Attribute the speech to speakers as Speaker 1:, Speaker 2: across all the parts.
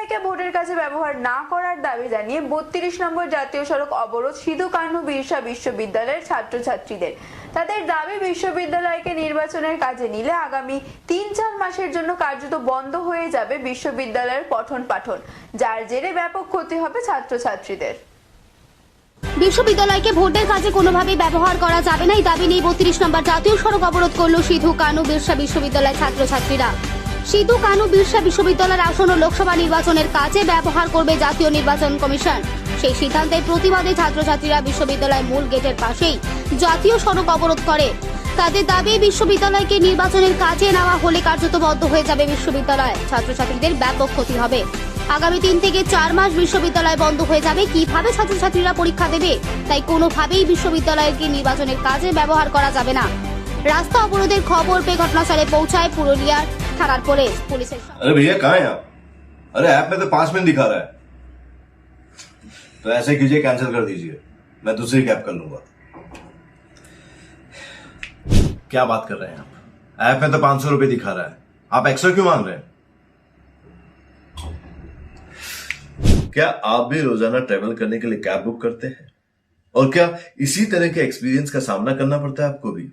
Speaker 1: বিশ্ববিদ্যালয়কে ভোটের কাজে ব্যবহার না করার দাবি জানিয়ে বত্রিশ নম্বর জাতীয় সড়ক অবরোধ সিধু কানু বিরসা বিশ্ববিদ্যালয়ের ছাত্রছাত্রীদের। তাদের দাবি, বিশ্ববিদ্যালয়কে নির্বাচনের কাজে নিলে আগামী তিন চার মাসের জন্য কার্যত বন্ধ হয়ে যাবে বিশ্ববিদ্যালয়ের পঠন পাঠন, যার জেরে ব্যাপক ক্ষতি হবে ছাত্রছাত্রীদের।
Speaker 2: বিশ্ববিদ্যালয়কে ভোটের কাজে কোনোভাবেই ব্যবহার করা যাবে না। এই দাবি নিয়ে বত্রিশ নম্বর জাতীয় সড়ক অবরোধ করল সিধু কানু বিরসা বিশ্ববিদ্যালয়ের ছাত্রছাত্রীরা। সিধু কানু বিরসা বিশ্ববিদ্যালয়ের আসন্ন লোকসভা নির্বাচনের কাজে ব্যবহার করবে জাতীয় নির্বাচন কমিশন। সেই সিদ্ধান্তের প্রতিবাদে ছাত্রছাত্রীরা বিশ্ববিদ্যালয়ের মূল গেটের পাশেই জাতীয় সড়ক অবরোধ করে। তাদের দাবি, বিশ্ববিদ্যালয়কে নির্বাচনের কাজে নেওয়া হলে কার্যত বদ্ধ হয়ে যাবে বিশ্ববিদ্যালয়। ছাত্রছাত্রীদের ব্যাপক ক্ষতি হবে। আগামী তিন থেকে চার মাস বিশ্ববিদ্যালয় বন্ধ হয়ে যাবে। কীভাবে ছাত্রছাত্রীরা পরীক্ষা দেবে? তাই কোনোভাবেই বিশ্ববিদ্যালয়কে নির্বাচনের কাজে ব্যবহার করা যাবে না। রাস্তা অবরোধের খবর পেয়ে ঘটনাস্থলে পৌঁছায় পুরুলিয়ার पुलिस पुलिस
Speaker 3: अरे भैया, कहाँ है आप? अरे ऐप में तो पाँच मिनट दिखा रहा है। तो ऐसे कीजिए कैंसिल कर दीजिए। मैं दूसरी कैब कर लूँगा। क्या बात कर रहे हैं आप? ऐप में तो पाँच सौ रुपए दिखा रहा है। आप एक्स्ट्रा क्यों मांग रहे हैं? क्या आप भी रोज़ाना ट्रेवल करने के लिए कैब बुक करते हैं? और क्या इसी तरह के एक्सपीरियंस का सामना करना पड़ता है आपको भी?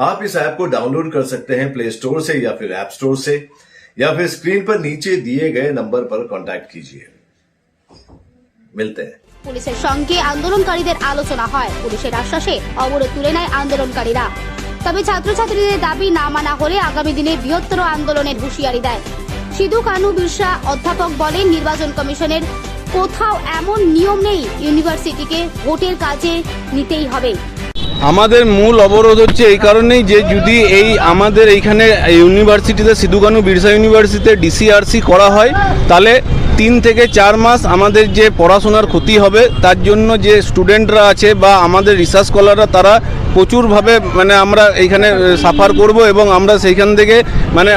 Speaker 3: आप इस ऐप को डाउनलोड कर सकते हैं प्ले स्टोर से या फिर ऐप स्टोर से या फिर स्क्रीन पर नीचे दिए गए नंबर पर कांटेक्ट कीजिए मिलते हैं
Speaker 2: পুলিশের সঙ্গে আন্দোলনকারীদের আলোচনা হয় পুলিশের আশ্বাসে অবরোধ তুলে নেয় আন্দোলনকারীরা তবে ছাত্রছাত্রীদের দাবি না মানা হলে আগামী দিনে বৃহত্তর আন্দোলনের হুঁশিয়ারি দেয় সিধু কানু বিরসা অধ্যাপক বলেন নির্বাচন কমিশনের কোথাও এমন নিয়ম নেই ইউনিভার্সিটিকে ভোটের কাজে নিতেই হবে
Speaker 4: আমাদের মূল অবরোধ হচ্ছে এই কারণেই যে যদি এই আমাদের এইখানে ইউনিভার্সিটিতে সিধুকানু বিরসা ইউনিভার্সিটিতে ডিসিআরসি করা হয়, তাহলে তিন থেকে চার মাস আমাদের যে পড়াশোনার ক্ষতি হবে, তার জন্য যে স্টুডেন্টরা আছে বা আমাদের রিসার্চ স্কলাররা তারা প্রচুরভাবে মানে আমরা এইখানে সাফার করব এবং আমরা সেইখান থেকে মানে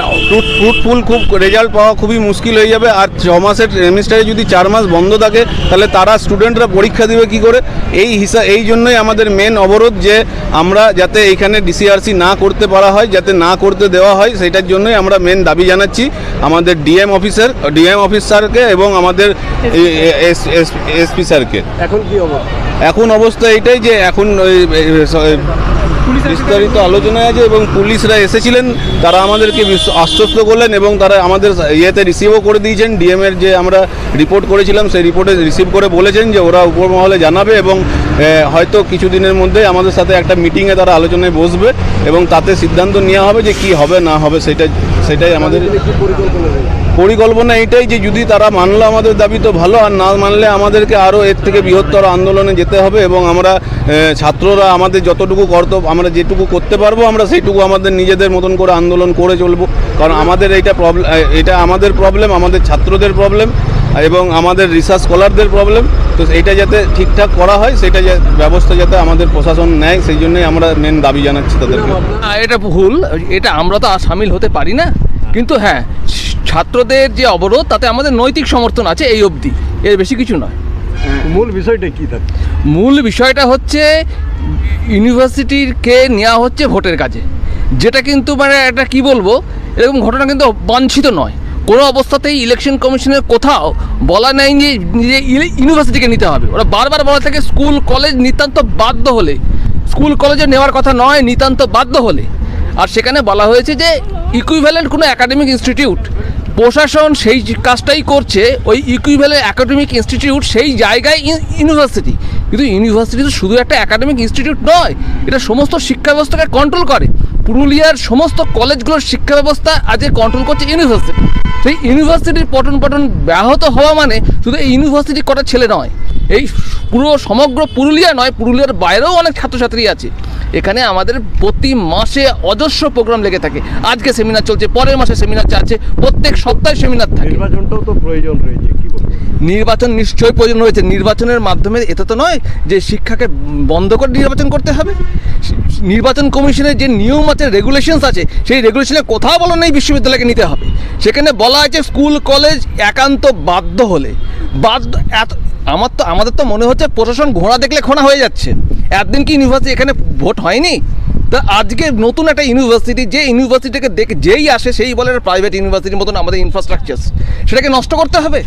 Speaker 4: ফ্রুটফুল খুব রেজাল্ট পাওয়া খুবই মুশকিল হয়ে যাবে। আর ছ মাসের সেমিস্টারে যদি চার মাস বন্ধ থাকে, তাহলে তারা স্টুডেন্টরা পরীক্ষা দেবে কি করে? এই হিসা, এই জন্যই আমাদের মেন অবরোধ যে আমরা যাতে এইখানে ডিসিআরসি না করতে পারা হয়, যাতে না করতে দেওয়া হয় সেটার জন্যই আমরা মেন দাবি জানাচ্ছি। আমাদের ডিএম অফিসার ডিএম অফিস স্যারকে এবং আমাদের এসপি স্যারকে।
Speaker 5: এখন কি অবস্থা?
Speaker 4: এখন অবস্থা এটাই যে এখন বিস্তারিত আলোচনায় আছে এবং পুলিশরা এসেছিলেন তারা আমাদেরকে আশ্বস্ত করলেন এবং তারা আমাদের ইয়েতে রিসিভও করে দিয়েছেন। ডিএম এর যে আমরা রিপোর্ট করেছিলাম সেই রিপোর্টে রিসিভ করে বলেছেন যে ওরা উপর মহলে জানাবে এবং হয়তো কিছুদিনের মধ্যে আমাদের সাথে একটা মিটিংয়ে তারা আলোচনায় বসবে এবং তাতে সিদ্ধান্ত নেওয়া হবে যে কি হবে না হবে সেটা সেটাই আমাদের
Speaker 5: পরিকল্পনা
Speaker 4: এটাই যে যদি তারা মানলো আমাদের দাবি তো ভালো, আর না মানলে আমাদেরকে আরও এর থেকে বৃহত্তর আন্দোলনে যেতে হবে এবং আমরা ছাত্ররা আমাদের যতটুকু কর্তব্য, আমরা যেটুকু করতে পারব, আমরা সেইটুকু আমাদের নিজেদের মতন করে আন্দোলন করে চলবো। কারণ আমাদের এইটা প্রবলেম এটা আমাদের প্রবলেম আমাদের ছাত্রদের প্রবলেম এবং আমাদের রিসার্চ স্কলারদের প্রবলেম তো এইটা যাতে ঠিকঠাক করা হয়, সেটা ব্যবস্থা যাতে আমাদের প্রশাসন নেয়, সেই জন্যই আমরা মেন দাবি জানাচ্ছি তাদেরকে।
Speaker 6: এটা ভুল, এটা আমরা তো সামিল হতে পারি না। কিন্তু হ্যাঁ ছাত্রদের যে অবরোধ তাতে আমাদের নৈতিক সমর্থন আছে এই অবধি। এর বেশি কিছু নয়।
Speaker 5: মূল বিষয়টা কি থাকে
Speaker 6: মূল বিষয়টা হচ্ছে ইউনিভার্সিটিকে নেওয়া হচ্ছে ভোটের কাজে। যেটা কিন্তু মানে একটা কি বলব এরকম ঘটনা কিন্তু বাঞ্ছিত নয়। কোনো অবস্থাতেই ইলেকশন কমিশনের কোথাও বলা নেই যে ইউনিভার্সিটিকে নিতে হবে। ওরা বারবার বলা থাকে স্কুল কলেজ নিতান্ত বাধ্য হলে। স্কুল কলেজে নেওয়ার কথা নয় নিতান্ত বাধ্য হলে। আর সেখানে বলা হয়েছে যে ইকুইভ্যালেন্ট কোনো একাডেমিক ইনস্টিটিউট প্রশাসন সেই কাজটাই করছে, ওই ইকুইভ্যালেন্ট একাডেমিক ইনস্টিটিউট সেই জায়গায় ইউনিভার্সিটি কিন্তু ইউনিভার্সিটি তো শুধু একটা একাডেমিক ইনস্টিটিউট নয়, এটা সমস্ত শিক্ষা ব্যবস্থাকে কন্ট্রোল করে। পুরুলিয়ার সমস্ত কলেজগুলোর শিক্ষা ব্যবস্থা আজকে কন্ট্রোল করছে ইউনিভার্সিটি সেই ইউনিভার্সিটির পঠন পঠন ব্যাহত হওয়া মানে শুধু এই ইউনিভার্সিটি কটা ছেলে নয়। এই পুরো সমগ্র পুরুলিয়া নয়, পুরুলিয়ার বাইরেও অনেক ছাত্রছাত্রী আছে। এখানে আমাদের প্রতি মাসে অজস্র প্রোগ্রাম লেগে থাকে। আজকে সেমিনার চলছে পরের মাসে সেমিনার আছে প্রত্যেক সপ্তাহে সেমিনার থাকে।
Speaker 5: নির্বাচনটাও তো প্রয়োজন রয়েছে কি বলব?
Speaker 6: নির্বাচন নিশ্চয়ই প্রয়োজন রয়েছে। নির্বাচনের মাধ্যমে এটা তো নয় যে শিক্ষাকে বন্ধ করে নির্বাচন করতে হবে। নির্বাচন কমিশনের যে নিয়ম আছে রেগুলেশনস আছে সেই রেগুলেশনে কোথাও বলা নেই বিশ্ববিদ্যালয়কে নিতে হবে। সেখানে বলা আছে স্কুল কলেজ একান্ত বাধ্য হলে। বাধ্য এত আমার তো, আমাদের তো মনে হচ্ছে প্রশাসন ঘোড়া দেখলে খোনা হয়ে যাচ্ছে। একদিন কি ইউনিভার্সিটি এখানে ভোট হয়নি? তা আজকে নতুন একটা ইউনিভার্সিটি যে ইউনিভার্সিটিকে দেখে, যেই আসে সেই বলে প্রাইভেট ইউনিভার্সিটির মতন আমাদের ইনফ্রাস্ট্রাকচার সেটাকে নষ্ট করতে হবে?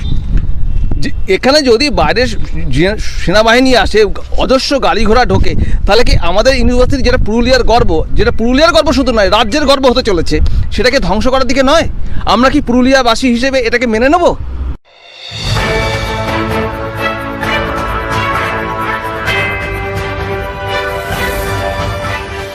Speaker 6: যে এখানে যদি বাইরের সেনাবাহিনী আসে, অজস্র গাড়ি ঘোড়া ঢোকে, তাহলে কি আমাদের ইউনিভার্সিটি যেটা পুরুলিয়ার গর্ব, যেটা পুরুলিয়ার গর্ব শুধু নয়, রাজ্যের গর্ব হতে চলেছে, সেটাকে ধ্বংস করার দিকে নয়? আমরা কি পুরুলিয়াবাসী হিসেবে এটাকে মেনে নেব?